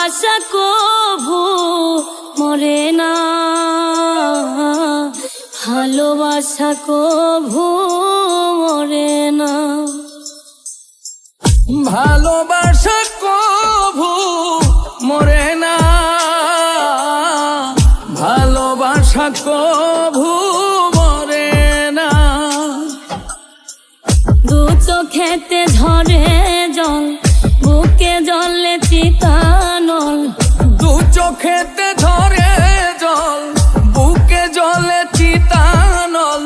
ভালোবাসা কভু মরে না। ভালোবাসা কভু মরে না। ভালোবাসা কভু মরে না। ভালোবাসা কভু মরে না। দু চোখেতে ঝরে জল বুকে জলে দু চোখেতে ধরে জল বুকে জলে চিতানল।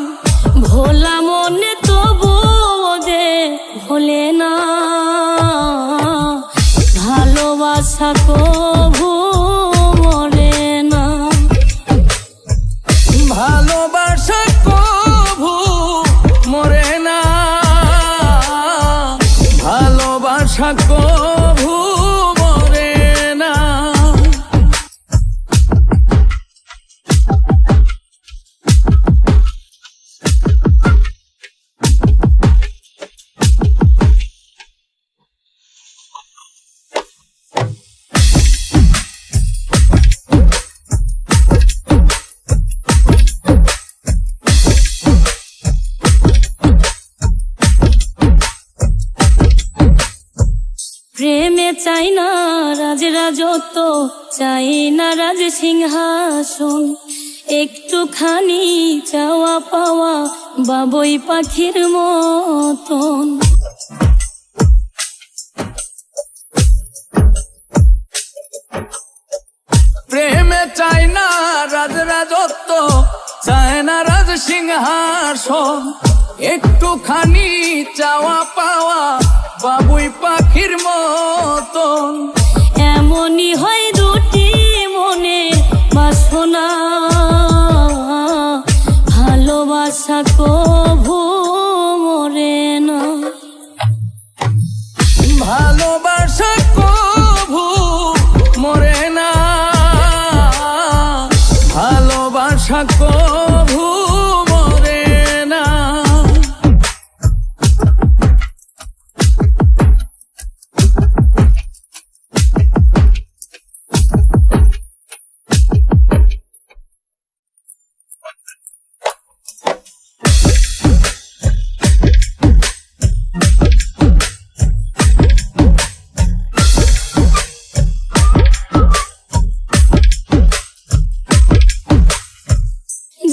ভোলা মনে তবু ওদের ভোলে না। ভালোবাসা কভু মরে না। ভালোবাসা কভু মরে না। ভালোবাসা চাই না রাজ রাজত্ব, চাই না রাজ সিংহাসন। একটুখানি চাওয়া পাওয়া বাবই পাখির মতন। প্রেমে চাই না রাজ রাজত্ব চায় না রাজ সিংহাসন। একটুখানি চাওয়া পাওয়া এমনই হয় দুটি মনে বাসনা ভালোবাসা কভু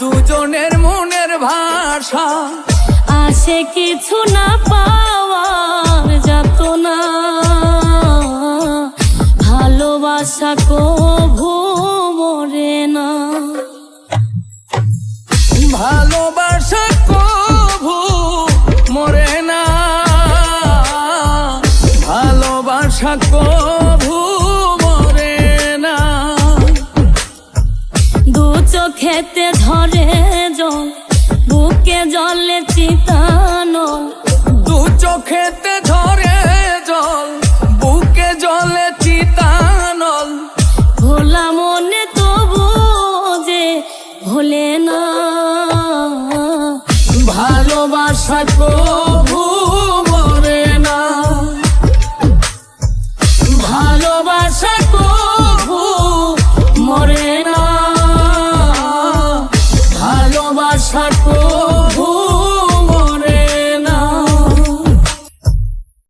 দুজনের মনের ভাষা। আসে কিছু না পাওয়ার যত না ভালোবাসা কভু মরে না। ভালোবাসা কভু মরে না। ভালোবাসা কভু খেতে ধরে জল বুকে জলে চিতানো। দু চোখেতে ধরে জল